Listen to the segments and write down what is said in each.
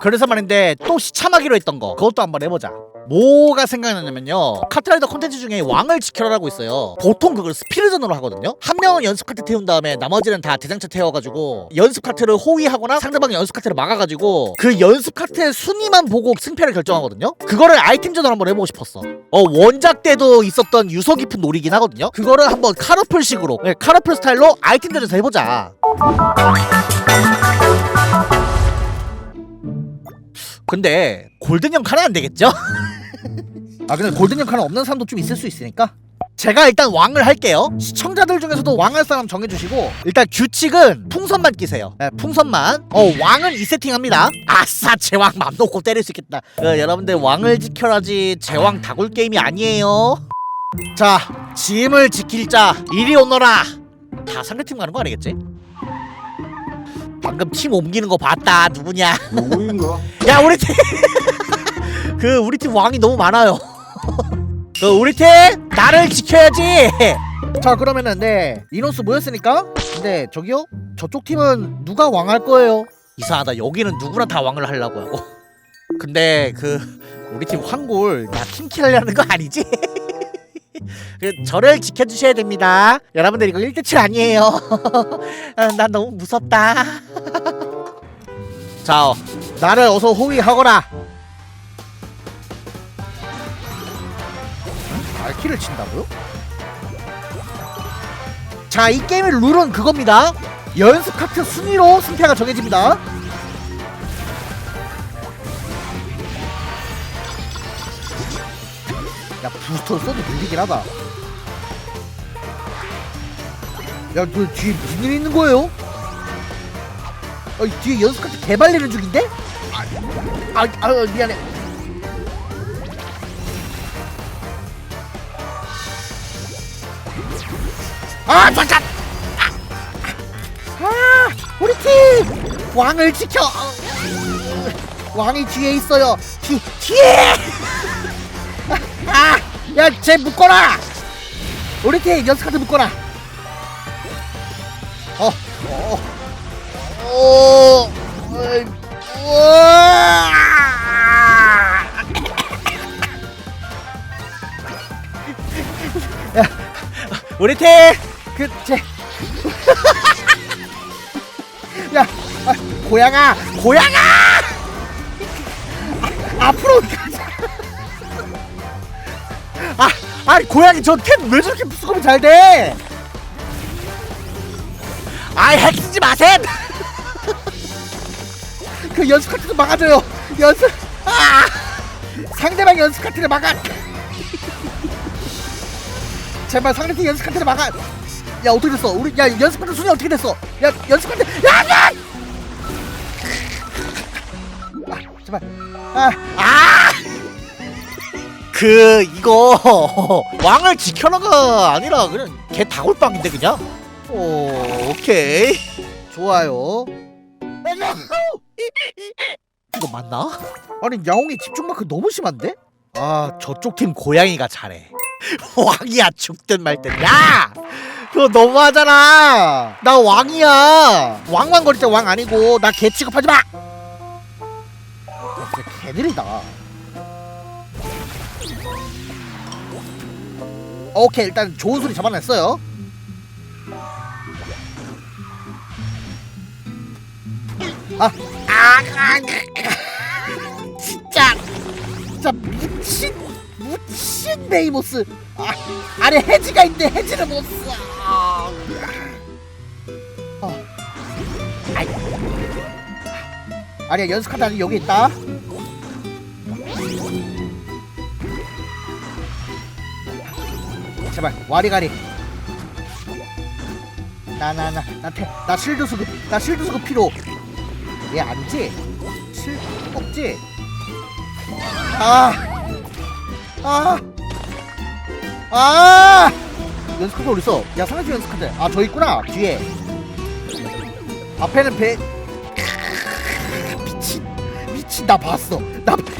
그래서 말인데 또 시참하기로 했던 거. 그것도 한번 해보자. 뭐가 생각나냐면요. 카트라이더 콘텐츠 중에 왕을 지켜라라고 있어요. 보통 그걸 스피드전으로 하거든요. 한 명은 연습 카트 태운 다음에 나머지는 다 대장차 태워가지고 연습 카트를 호위하거나 상대방의 연습 카트를 막아가지고 그 연습 카트의 순위만 보고 승패를 결정하거든요. 그거를 아이템전으로 한번 해보고 싶었어. 어 원작 때도 있었던 유서 깊은 놀이긴 하거든요. 그거를 한번 카르플식으로 네, 카르플 스타일로 아이템전에서 해보자 근데 골든형 칸은 안 되겠죠? 아 근데 골든형 칸은 없는 사람도 좀 있을 수 있으니까. 제가 일단 왕을 할게요. 시청자들 중에서도 왕할 사람 정해주시고 일단 규칙은 풍선만 끼세요. 네, 풍선만. 어 왕은 이 세팅합니다. 아싸 제왕 맘 놓고 때릴 수 있겠다. 어, 여러분들 왕을 지켜라지 제왕 다굴 게임이 아니에요. 자 짐을 지킬 자 이리 오너라. 다 상대팀 가는 거 아니겠지? 방금 팀 옮기는 거 봤다 누구냐 누구인가? 야 우리 팀 그 우리 팀 왕이 너무 많아요. 그 우리 팀 나를 지켜야지. 자 그러면은 네 인원수 모였으니까 근데 저기요 저쪽 팀은 누가 왕할 거예요? 이상하다 여기는 누구나 다 왕을 하려고 하고 근데 그 우리 팀 황골 나 팀킬 하려는 거 아니지? 그 저를 지켜주셔야 됩니다. 여러분들 이거 1대7 아니에요. 아, 난 너무 무섭다. 자, 어, 나를 어서 호위하거라. 알키를 친다고요? 자, 이 게임의 룰은 그겁니다. 연습 카트 순위로 승패가 정해집니다. 부스터를 써도 밀리긴 하다. 야, 너 뒤에 무슨 일 있는 거예요? 어, 이 뒤에 연습 카트 개발리는 중인데? 아, 아, 아 미안해. 아, 잠깐! 아, 아, 우리 팀! 왕을 지켜! 어, 왕이 뒤에 있어요. 뒤, 뒤에! 아, 야, 쟤 묶어라! 우리 팀 연습 카트 묶어라! 어, 어, 어! 야, 우리 팀, 그, 쟤. 야, 아, 고양아, 고양아! 아, 앞으로 아, 아니 고양이 저템왜 저렇게 수급이 잘 돼? 아이 핵 쓰지 마셈! 그 연습 카트도 막아줘요. 연습. 아! 상대방 연습 카트를 막아. 제발 상대팀 연습 카트를 막아. 야 어떻게 됐어? 우리 야 연습 카트 순위 어떻게 됐어? 야 연습 카트. 야 야! 아 제발. 아 아! 그 이거 왕을 지켜라가 아니라 그냥 개 다골빵인데 그냥. 오 오케이 좋아요. 이거 맞나? 아니 야옹이 집중 마크 너무 심한데? 아 저쪽 팀 고양이가 잘해. 왕이야 죽든 말든. 야 그거 너무하잖아. 나 왕이야. 왕만 거릴 때 왕 아니고 나 개 취급하지 마. 아, 진짜 개들이다. 오케이 일단 좋은 소리 잡아냈어요. 아, 아, 아, 진짜, 진짜 미친, 미친 메이모스. 아, 아래 해지가 있는데 해지를 못 써. 아, 어. 아이. 아니야 연습 카드 아니 여기 있다. 제발 와리가리. 나 나 나나나 실드 수급 나 실드 수급 필요. 얘 아니지? 실 없지? 아! 아! 아! 연습 카드 어딨어? 야 상대팀 연습 카드 아 저 있구나 뒤에 앞에는 배 미친 미친 나 봤어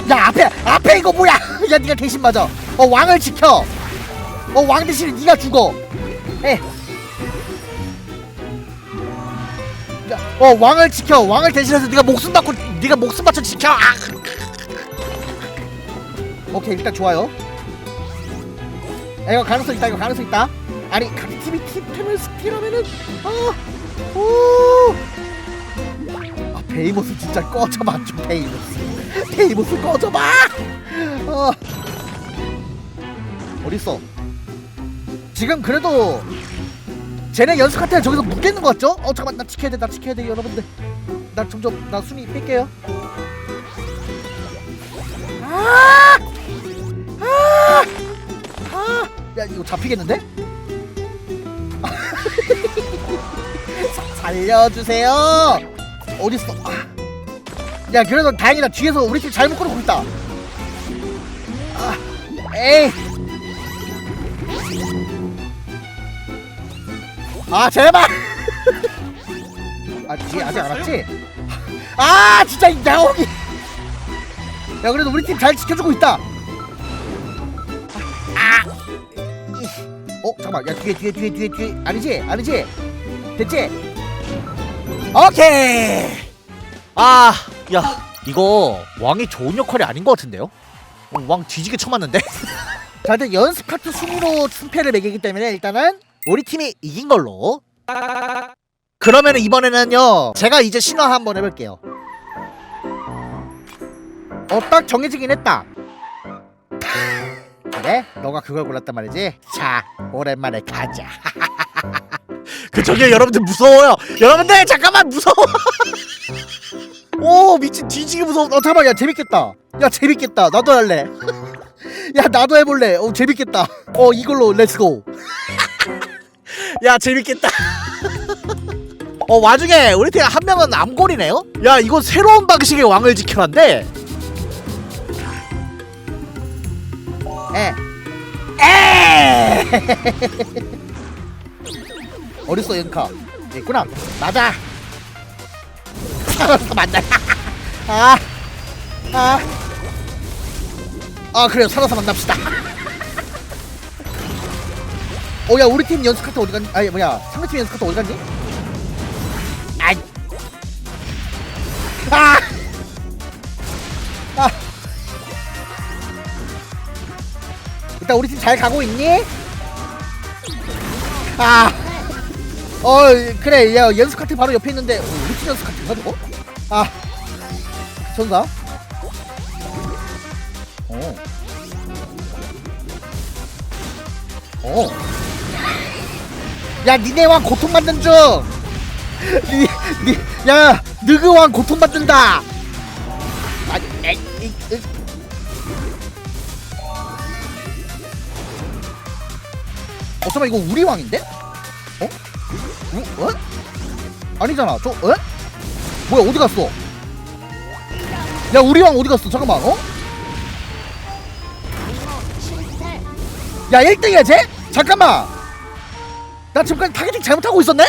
나야 앞에 앞에 이거 뭐야 야 니가 대신 맞아 어 왕을 지켜 어 왕 대신에 니가 죽어. 해 야, 어 왕을 지켜. 왕을 대신해서 네가 목숨 받고 네가 목숨 바쳐 지켜. 아. 오케이 일단 좋아요. 야, 이거 가능성 있다 이거 가능성 있다. 아니 각 팀이 팀 템을 스킬하면은 아 오. 아 베이모스 진짜 꺼져봐 좀 베이모스. 베이모스 꺼져봐. 어. 어딨어 지금 그래도 쟤네 연습 카트에 저기서 묶겠는 거 같죠? 어 잠깐만 나 지켜야 돼나 지켜야 돼 여러분들 나 점점 나 순위 뺄게요 아! 아! 아! 야 이거 잡히겠는데? 사- 살려주세요 어딨어 아. 야 그래도 다행이다 뒤에서 우리 팀잘 묶어놓고 있다 아 에이 아 제발 아 뒤에 아직 안 왔지? 아 진짜 이 야옹이 야 그래도 우리 팀 잘 지켜주고 있다 아 이. 어 잠깐만 야 뒤에 뒤에 뒤에 뒤에 뒤에 아니지 아니지 됐지? 오케이 아 야 이거 왕이 좋은 역할이 아닌 것 같은데요? 어, 왕 뒤지게 쳐맞는데? 자 일단 연습 카트 순위로 승패를 매기기 때문에 일단은 우리 팀이 이긴 걸로. 그러면 이번에는요 제가 이제 신화 한번 해볼게요. 어 딱 정해지긴 했다. 그래? 너가 그걸 골랐단 말이지? 자 오랜만에 가자. 그 저기요 여러분들 무서워요. 여러분들 잠깐만 무서워. 오 미친 뒤지게 무서워. 어 잠깐만 야 재밌겠다. 야 재밌겠다. 나도 할래. 야 나도 해볼래. 어 재밌겠다. 어 이걸로 렛츠고 야 재밌겠다. 어 와중에 우리 팀 한 명은 암골이네요? 야 이거 새로운 방식의 왕을 지켜란데 에. 에. 어딨어 연카 있구나. 맞아. 만나 아, 아, 아 그래요. 살아서 만납시다 어야 우리 팀 연습 카트 어디 갔니? 아니 뭐야 상대팀 연습 카트 어디 갔니? 아이 아! 아! 일단 우리 팀 잘 가고 있니? 아! 어 그래 야 연습 카트 바로 옆에 있는데 어, 우리 팀 연습 카트인가 저거? 아 전사 어. 어. 야 니네 왕 고통받는 중 니, 니, 야 느그 왕 고통받는다. 어 잠깐 이거 우리 왕인데? 어? 우, 어? 아니잖아 저 어? 뭐야 어디 갔어? 야 우리 왕 어디 갔어? 잠깐만 어? 야 1등이야 쟤? 잠깐만 나 지금까지 타겟팅 잘못하고 있었네?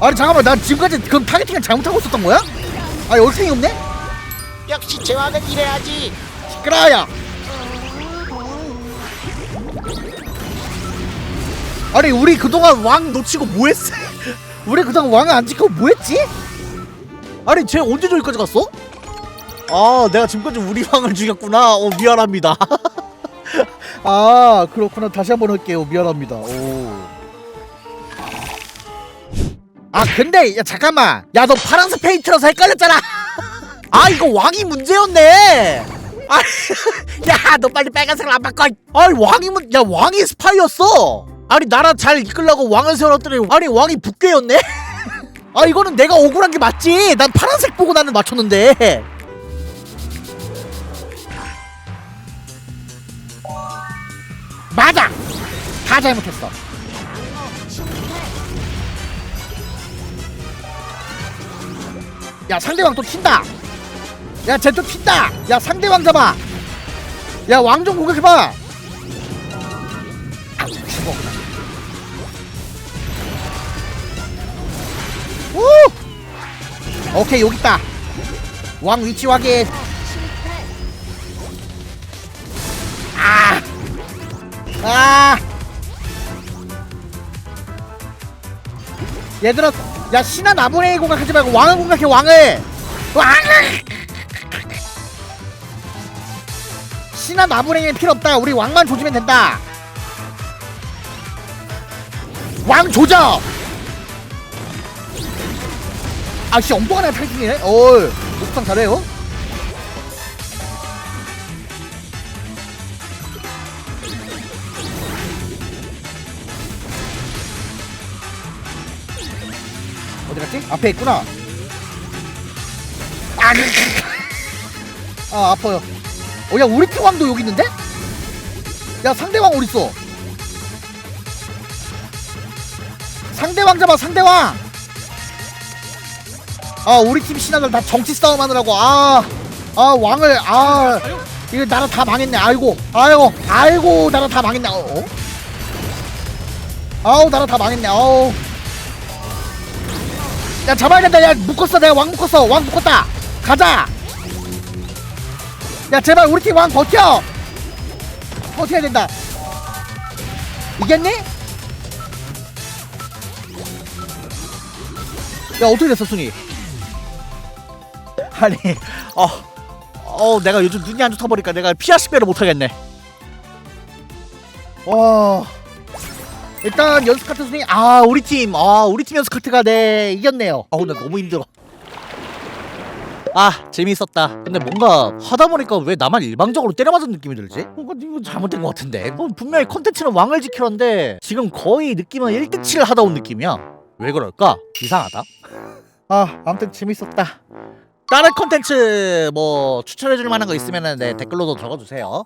아니 잠깐만 나 지금까지 그럼 타겟팅을 잘못하고 있었던 거야? 아 열등이 없네? 역시 제왕은 이래야지. 시끄러야 아니 우리 그동안 왕 놓치고 뭐했어? 우리 그동안 왕을 안 지키고 뭐했지? 아니 쟤 언제 저기까지 갔어? 아 내가 지금까지 우리 왕을 죽였구나 어 미안합니다 아 그렇구나. 다시 한번 할게요. 미안합니다. 오. 아 근데 야 잠깐만. 야 너 파란색 페인트라서 헷갈렸잖아. 아 이거 왕이 문제였네. 아, 야너 빨리 빨간색을 안 바꿔. 아니 왕이 문, 야 왕이 스파이였어. 아니 나라 잘 이끌라고 왕을 세워놨더니 아니 왕이 북괴였네? 아 이거는 내가 억울한 게 맞지. 난 파란색 보고 나는 맞췄는데 맞아! 다 잘못했어. 야 상대방 또 튄다! 야 쟤 또 튄다! 야 상대방 잡아! 야 왕 좀 공격해봐! 아 죽어. 오 오케이 여기 있다. 왕 위치 확인 아! 얘들아 야 신한 나무랭이 공격 하지 말고 왕을 공격해 왕을! 왕을! 신한 나무랭이는 필요 없다. 우리 왕만 조지면 된다. 왕 조져! 아씨 엉뚱하네 탈진이네 어이 목상 잘해요 어디 갔지? 앞에 있구나. 아, 아 아파요. 어, 야 우리 팀 왕도 여기 있는데? 야 상대왕 어디 있어? 상대왕 잡아 상대왕. 아 우리 팀 신하들 다 정치 싸움 하느라고 아, 아 왕을 아 이거 나라 다 망했네. 아이고 아이고 아이고 나라 다 망했네. 어? 어? 아우 나라 다 망했네. 아우. 야 잡아야 된다. 야 묶었어. 내가 왕 묶었어. 왕 묶었다. 가자. 야 제발 우리 팀 왕 버텨. 버텨야 된다. 이겼니? 야 어떻게 됐어 순위? 아니 어, 어 내가 요즘 눈이 안 좋다 보니까 내가 피아 식별을 못하겠네. 와 일단 연습 카트 순위 아 우리 팀 아 우리 팀 연습 카트가 네 이겼네요. 아 근데 너무 힘들어. 아 재미있었다. 근데 뭔가 하다 보니까 왜 나만 일방적으로 때려맞은 느낌이 들지? 뭔가 이거 잘못된 것 같은데. 뭐 분명히 컨텐츠는 왕을 지키는데 지금 거의 느낌은 1대7을 하다 온 느낌이야. 왜 그럴까? 이상하다. 아 아무튼 재밌었다. 다른 컨텐츠 뭐 추천해줄 만한 거 있으면 네 댓글로도 적어주세요